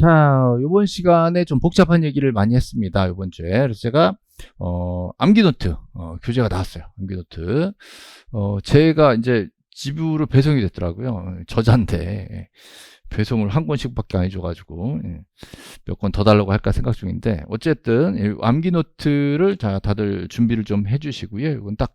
자, 이번 시간에 좀 복잡한 얘기를 많이 했습니다. 이번 주에. 그래서 제가, 어, 암기노트, 어, 교재가 나왔어요. 암기노트. 어, 제가 이제 집으로 배송이 됐더라고요. 저자인데. 배송을 한 권씩밖에 안 해줘가지고 예, 몇권 더 달라고 할까 생각 중인데 어쨌든 이 암기노트를 자 다들 준비를 좀 해주시고요. 이건 딱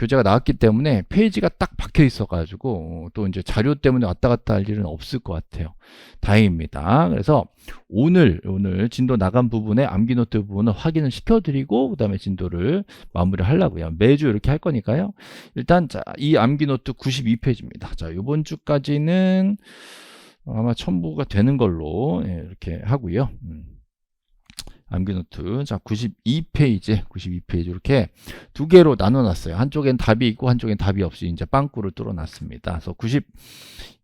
교재가 나왔기 때문에 페이지가 딱 박혀 있어가지고 또 이제 자료 때문에 왔다 갔다 할 일은 없을 것 같아요. 다행입니다. 그래서 오늘 오늘 진도 나간 부분에 암기노트 부분을 확인을 시켜드리고 그다음에 진도를 마무리 하려고요. 매주 이렇게 할 거니까요. 일단 자, 이 암기노트 92페이지입니다. 자, 이번 주까지는 아마 첨부가 되는 걸로 예, 이렇게 하고요. 음. 암기노트. 자 92페이지 92페이지 이렇게 두 개로 나눠 놨어요. 한쪽엔 답이 있고 한쪽엔 답이 없이 이제 빵꾸를 뚫어 놨습니다. 그래서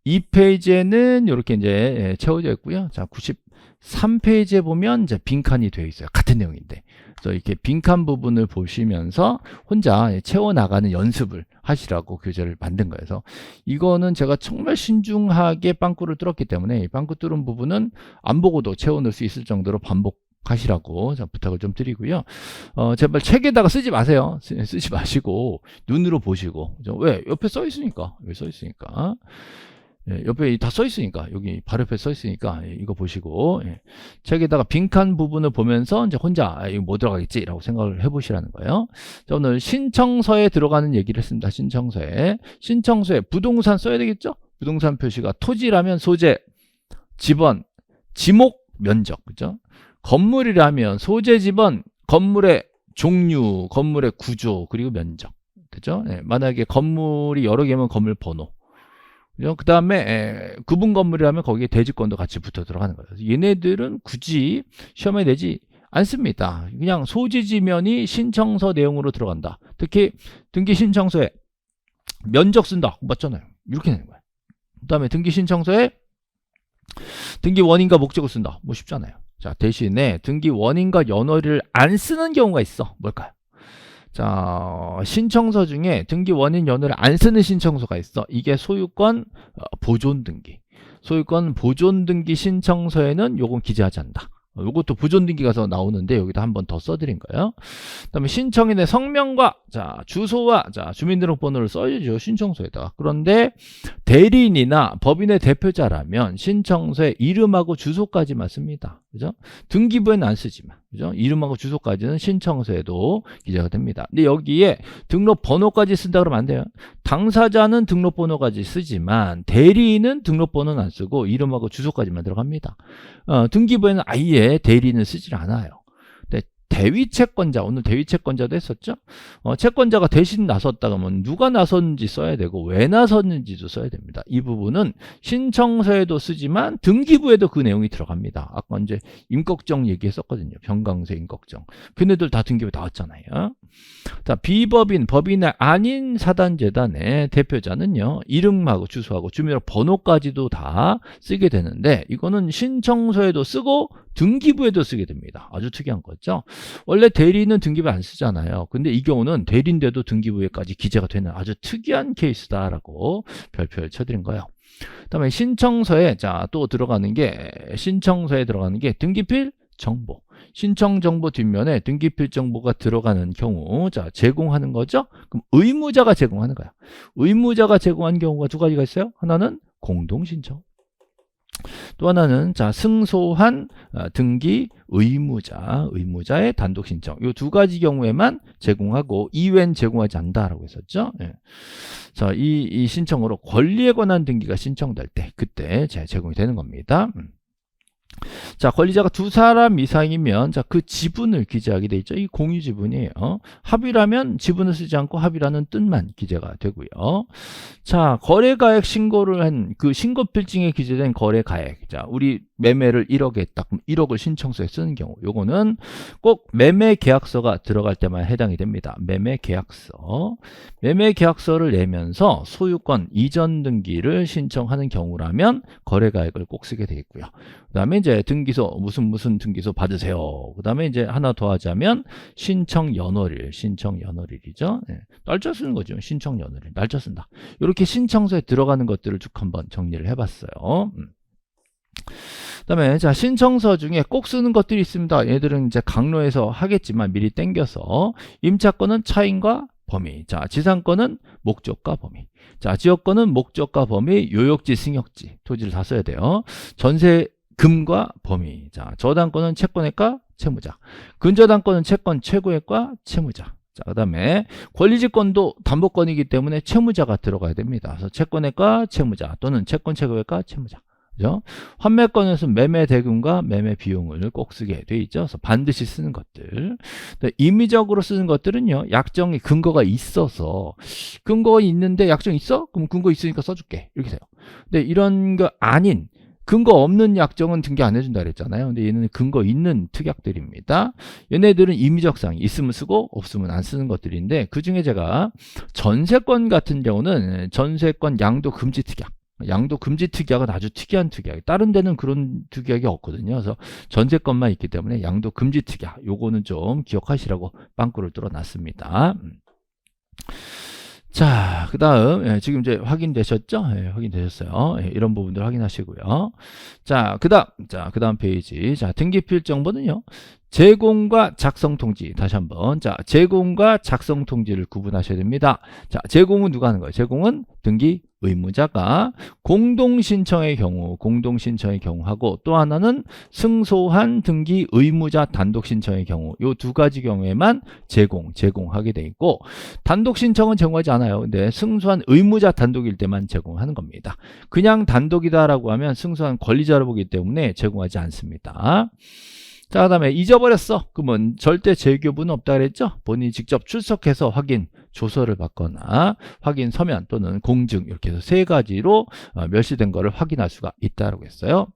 92페이지에는 이렇게 이제 예, 채워져 있고요. 자 93페이지에 보면 이제 빈칸이 되어 있어요. 같은 내용인데. 그래서 이렇게 빈칸 부분을 보시면서 혼자 채워 나가는 연습을 하시라고 교재를 만든 거예요. 그래서 이거는 제가 정말 신중하게 빵꾸를 뚫었기 때문에 이 빵꾸 뚫은 부분은 안 보고도 채워 넣을 수 있을 정도로 반복 하시라고 자, 부탁을 좀 드리고요. 어, 제발 책에다가 쓰지 마세요. 쓰, 쓰지 마시고 눈으로 보시고 왜 옆에 써 있으니까 왜 써 있으니까 예, 옆에 다 써 있으니까 여기 바로 옆에 써 있으니까 예, 이거 보시고 예, 책에다가 빈칸 부분을 보면서 이제 혼자 아, 이거 뭐 들어가겠지라고 생각을 해보시라는 거예요. 자, 오늘 신청서에 들어가는 얘기를 했습니다. 신청서에 신청서에 부동산 써야 되겠죠? 부동산 표시가 토지라면 소재, 지번, 지목, 면적 그죠? 건물이라면 소재 지번, 건물의 종류, 건물의 구조, 그리고 면적. 그죠? 예, 만약에 건물이 여러 개면 건물 번호. 그 다음에 구분 건물이라면 거기에 대지권도 같이 붙어 들어가는 거예요. 얘네들은 굳이 시험에 내지 않습니다. 그냥 소지지면이 신청서 내용으로 들어간다. 특히 등기 신청서에 면적 쓴다. 맞잖아요. 이렇게 되는 거예요. 그 다음에 등기 신청서에 등기 원인과 목적을 쓴다. 뭐 쉽잖아요. 자, 대신에 등기 원인과 연월을 안 쓰는 경우가 있어. 뭘까요? 자, 신청서 중에 등기 원인 연월을 안 쓰는 신청서가 있어. 이게 소유권 어, 보존 등기. 소유권 보존 등기 신청서에는 요건 기재하지 않는다. 이것도 부존등기 가서 나오는데 여기다 한 번 더 써드린 거예요. 그다음에 신청인의 성명과 자 주소와 자 주민등록번호를 써야죠 신청서에다가. 그런데 대리인이나 법인의 대표자라면 신청서에 이름하고 주소까지만 씁니다. 그죠? 등기부에는 안 쓰지만 그죠? 이름하고 주소까지는 신청서에도 기재가 됩니다. 근데 여기에 등록번호까지 쓴다 그러면 안 돼요. 당사자는 등록번호까지 쓰지만 대리인은 등록번호는 안 쓰고 이름하고 주소까지만 들어갑니다. 어, 등기부에는 아예 대리인을 쓰질 않아요. 대위 채권자 오늘 대위 채권자도 했었죠. 어, 채권자가 대신 나섰다 그러면 누가 나섰는지 써야 되고 왜 나섰는지도 써야 됩니다. 이 부분은 신청서에도 쓰지만 등기부에도 그 내용이 들어갑니다. 아까 이제 임꺽정 얘기했었거든요. 병강세 임꺽정. 걔네들 다 등기부에 나왔잖아요. 자 비법인 법인이 아닌 사단재단의 대표자는요 이름하고 주소하고 주민등록 번호까지도 다 쓰게 되는데 이거는 신청서에도 쓰고 등기부에도 쓰게 됩니다. 아주 특이한 거죠. 원래 대리는 등기부 안 쓰잖아요. 근데 이 경우는 대리인데도 등기부에까지 기재가 되는 아주 특이한 케이스다라고 별표를 쳐드린 거예요. 그다음에 신청서에 자 또 들어가는 게 신청서에 들어가는 게 등기필 정보. 신청 정보 뒷면에 등기필 정보가 들어가는 경우 자 제공하는 거죠. 그럼 의무자가 제공하는 거야. 의무자가 제공한 경우가 두 가지가 있어요. 하나는 공동 신청. 또 하나는 자 승소한 어, 등기 의무자 의무자의 단독 신청 이 두 가지 경우에만 제공하고 이외엔 제공하지 않는다라고 했었죠. 예. 자이 이 신청으로 권리에 관한 등기가 신청될 때 그때 제공이 되는 겁니다. 음. 자, 권리자가 두 사람 이상이면 자, 그 지분을 기재하게 돼 있죠. 이 공유 지분이에요. 합의라면 지분을 쓰지 않고 합의라는 뜻만 기재가 되고요. 자, 거래 가액 신고를 한 그 신고 필증에 기재된 거래 가액. 자, 우리 매매를 1억에 했다. 그럼 1억을 신청서에 쓰는 경우. 요거는 꼭 매매 계약서가 들어갈 때만 해당이 됩니다. 매매 계약서. 매매 계약서를 내면서 소유권 이전 등기를 신청하는 경우라면 거래 가액을 꼭 쓰게 되겠고요. 그다음에 이제 등기소 무슨 무슨 등기소 받으세요. 그다음에 이제 하나 더 하자면 신청 연월일, 신청 연월일이죠. 네. 날짜 쓰는 거죠. 신청 연월일, 날짜 쓴다. 이렇게 신청서에 들어가는 것들을 쭉 한번 정리를 해 봤어요. 음. 그다음에 자 신청서 중에 꼭 쓰는 것들이 있습니다. 얘들은 이제 강로에서 하겠지만 미리 땡겨서 임차권은 차인과 범위. 자 지상권은 목적과 범위. 자 지역권은 목적과 범위, 요역지, 승역지 토지를 다 써야 돼요. 전세 금과 범위. 자 저당권은 채권액과 채무자. 근저당권은 채권 최고액과 채무자. 자, 그 다음에 권리지권도 담보권이기 때문에 채무자가 들어가야 됩니다. 그래서 채권액과 채무자 또는 채권 최고액과 채무자. 그죠? 환매권에서 매매 대금과 매매 비용을 꼭 쓰게 돼 있죠. 그래서 반드시 쓰는 것들. 임의적으로 쓰는 것들은요, 약정이 근거가 있어서 근거가 있는데 약정 있어? 그럼 근거 있으니까 써줄게. 이렇게 돼요. 근데 이런 거 아닌 근거 없는 약정은 등기 안 해준다 그랬잖아요. 근데 얘는 근거 있는 특약들입니다. 얘네들은 임의적 사항이 있으면 쓰고 없으면 안 쓰는 것들인데 그 중에 제가 전세권 같은 경우는 전세권 양도 금지 특약. 양도 금지 특약은 아주 특이한 특약. 다른 데는 그런 특약이 없거든요. 그래서 전세권만 있기 때문에 양도 금지 특약. 요거는 좀 기억하시라고 빵꾸를 뚫어놨습니다. 음. 자, 그 다음, 예, 지금 이제 확인되셨죠? 예, 확인되셨어요. 예, 이런 부분들 확인하시고요. 자, 그 다음, 자, 그 다음 페이지. 자, 등기필 정보는요. 제공과 작성 통지. 다시 한번. 자, 제공과 작성 통지를 구분하셔야 됩니다. 자, 제공은 누가 하는 거예요? 제공은 등기 의무자가 공동 신청의 경우, 공동 신청의 경우 하고 또 하나는 승소한 등기 의무자 단독 신청의 경우. 요 두 가지 경우에만 제공, 제공하게 돼 있고 단독 신청은 제공하지 않아요. 근데 승소한 의무자 단독일 때만 제공하는 겁니다. 그냥 단독이다라고 하면 승소한 권리자로 보기 때문에 제공하지 않습니다. 자, 그 다음에 잊어버렸어. 그러면 절대 재교부는 없다 그랬죠? 본인이 직접 출석해서 확인, 조서를 받거나 확인 서면 또는 공증 이렇게 해서 세 가지로 어, 멸시된 거를 확인할 수가 있다라고 했어요.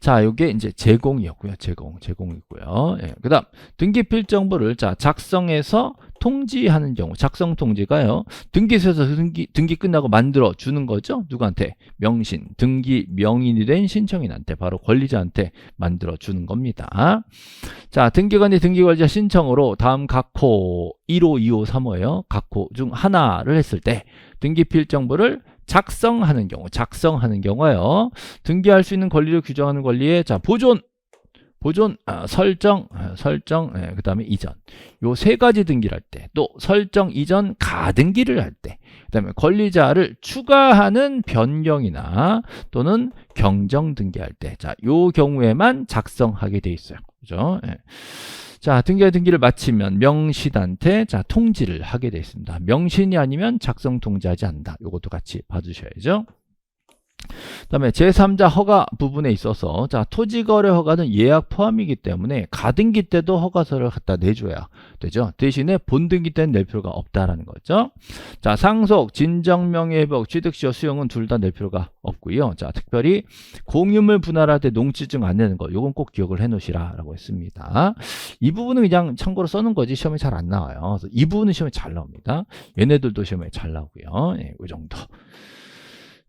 자, 요게 이제 제공이었고요. 제공, 제공이고요. 예, 그 다음, 등기필 정보를 자, 작성해서 통지하는 경우, 작성 통지가요. 등기소에서 등기, 등기 끝나고 만들어 주는 거죠. 누구한테? 명신, 등기 명인이 된 신청인한테, 바로 권리자한테 만들어 주는 겁니다. 자, 등기관이 등기관리자 신청으로 다음 각호 1호, 2호, 3호예요. 각호 중 하나를 했을 때 등기 필 정보를 작성하는 경우, 작성하는 경우요. 등기할 수 있는 권리를 규정하는 권리에 자 보존, 보존, 아, 설정, 아, 설정, 예, 그 다음에 이전. 요 세 가지 등기를 할 때, 또 설정 이전 가등기를 할 때, 그 다음에 권리자를 추가하는 변경이나 또는 경정 등기할 때, 자, 요 경우에만 작성하게 돼 있어요. 그죠? 예. 자, 등기 등기를 마치면 명신한테 자, 통지를 하게 되어 있습니다. 명신이 아니면 작성 통지하지 않는다. 이것도 같이 봐주셔야죠. 그다음에 제3자 허가 부분에 있어서 자 토지 거래 허가는 예약 포함이기 때문에 가등기 때도 허가서를 갖다 내줘야 되죠. 대신에 본등기 때는 낼 필요가 없다라는 거죠. 자 상속, 진정 명예회복, 취득시효 수용은 둘 다 낼 필요가 없고요. 자 특별히 공유물 분할할 때 농지증 안 내는 거 요건 꼭 기억을 해놓으시라라고 했습니다. 이 부분은 그냥 참고로 써는 거지 시험에 잘 안 나와요. 이 부분은 시험에 잘 나옵니다. 얘네들도 시험에 잘 나오고요. 예, 이 정도.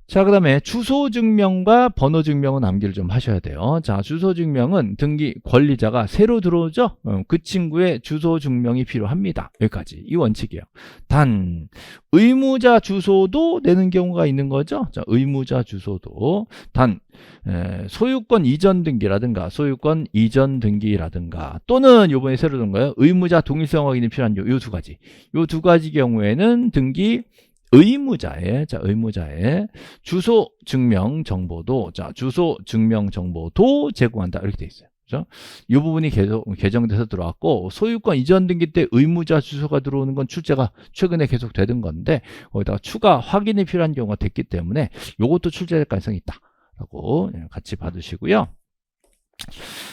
자, 그 다음에 주소 증명과 번호 증명은 암기를 좀 하셔야 돼요. 자, 주소 증명은 등기 권리자가 새로 들어오죠? 어, 그 친구의 주소 증명이 필요합니다. 여기까지. 이 원칙이에요. 단, 의무자 주소도 내는 경우가 있는 거죠? 자, 의무자 주소도. 단, 에, 소유권 이전 등기라든가 소유권 이전 등기라든가 또는 요번에 새로 든 거예요. 의무자 동일성 확인이 필요한 요 두 가지. 요 두 가지 경우에는 등기 의무자의 자 의무자의 주소 증명 정보도 자 주소 증명 정보도 제공한다 이렇게 돼 있어요. 그죠? 이 부분이 계속 개정돼서 들어왔고 소유권 이전 등기 때 의무자 주소가 들어오는 건 출제가 최근에 계속 되던 건데 거기다가 추가 확인이 필요한 경우가 됐기 때문에 이것도 출제될 가능성이 있다라고 예, 같이 봐두시고요.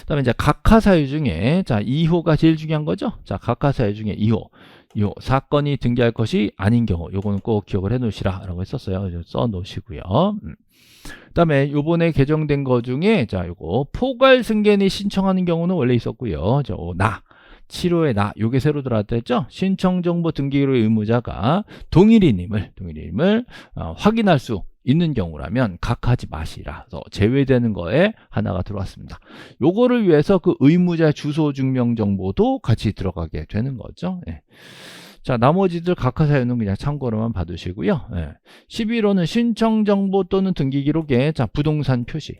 그다음에 이제 각하 사유 중에 자 2호가 제일 중요한 거죠. 자 각하 사유 중에 2호 요 사건이 등기할 것이 아닌 경우 요거는 꼭 기억을 해 놓으시라 라고 했었어요. 써 놓으시고요. 음. 그 다음에 요번에 개정된 거 중에 자 요거 포괄 승계인이 신청하는 경우는 원래 있었고요. 저나. 7호의 나. 요게 새로 들어왔댔죠? 신청 정보 등기로의 의무자가 동일인임을 동일인임을 어, 확인할 수 있는 경우라면 각하지 마시라. 서 제외되는 거에 하나가 들어왔습니다. 요거를 위해서 그 의무자 주소 증명 정보도 같이 들어가게 되는 거죠. 예. 자, 나머지들 각하 사유는 그냥 참고로만 받으시고요. 예. 11호는 신청 정보 또는 등기 기록에 자, 부동산 표시.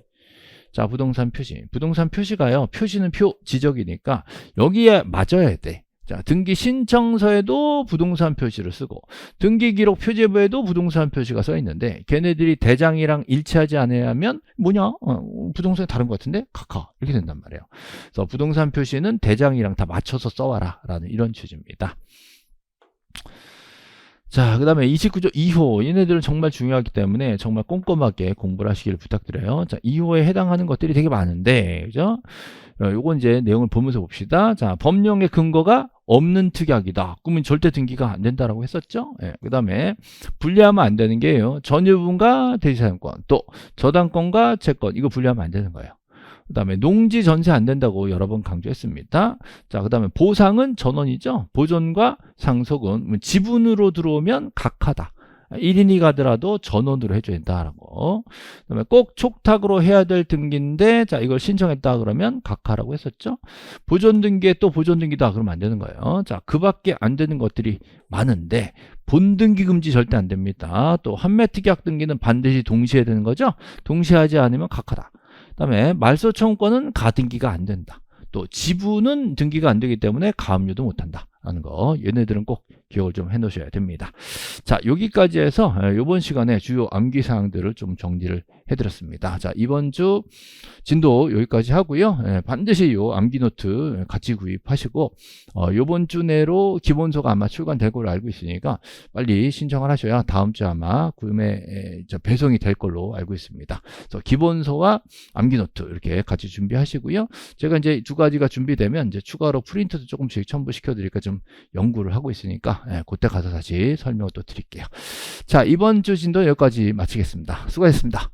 자, 부동산 표시. 부동산 표시가요. 표시는 표 지적이니까 여기에 맞아야 돼. 자, 등기 신청서에도 부동산 표시를 쓰고 등기 기록 표제부에도 부동산 표시가 써 있는데 걔네들이 대장이랑 일치하지 않으면 뭐냐? 어, 부동산이 다른 것 같은데? 카카 이렇게 된단 말이에요. 그래서 부동산 표시는 대장이랑 다 맞춰서 써와라 라는 이런 취지입니다. 자, 그 다음에 29조 2호. 얘네들은 정말 중요하기 때문에 정말 꼼꼼하게 공부를 하시기를 부탁드려요. 자, 2호에 해당하는 것들이 되게 많은데, 그죠? 어, 요건 이제 내용을 보면서 봅시다. 자, 법령의 근거가 없는 특약이다. 그러면 절대 등기가 안 된다라고 했었죠. 예, 그 다음에 분리하면 안 되는 게요. 전유분과 대지사용권, 또 저당권과 채권, 이거 분리하면 안 되는 거예요. 그 다음에 농지 전세 안 된다고 여러 번 강조했습니다. 자, 그 다음에 보상은 전원이죠. 보존과 상속은 뭐 지분으로 들어오면 각하다. 1인이 가더라도 전원으로 해줘야 된다라고. 그 다음에 꼭 촉탁으로 해야 될 등기인데, 자, 이걸 신청했다 그러면 각하라고 했었죠. 보존 등기에 또 보존 등기다 그러면 안 되는 거예요. 자, 그 밖에 안 되는 것들이 많은데, 본등기 금지 절대 안 됩니다. 또 환매 특약 등기는 반드시 동시에 되는 거죠. 동시에 하지 않으면 각하다. 그다음에 말소 청구권은 가등기가 안 된다. 또 지분은 등기가 안 되기 때문에 가압류도 못 한다. 라는 거 얘네들은 꼭 기억을 좀 해 놓으셔야 됩니다. 자, 여기까지 해서 예, 이번 시간에 주요 암기 사항들을 좀 정리를 해 드렸습니다. 자, 이번 주 진도 여기까지 하고요. 예, 반드시 요 암기 노트 같이 구입하시고 어, 이번 주 내로 기본서가 아마 출간될 걸로 알고 있으니까 빨리 신청을 하셔야 다음 주 아마 구매 배송이 될 걸로 알고 있습니다. 그래서 기본서와 암기 노트 이렇게 같이 준비하시고요. 제가 이제 두 가지가 준비되면 이제 추가로 프린트도 조금씩 첨부시켜 드릴까 좀 연구를 하고 예, 그때 가서 다시 설명을 또 드릴게요. 자, 이번 주 진도 여기까지 마치겠습니다. 수고하셨습니다.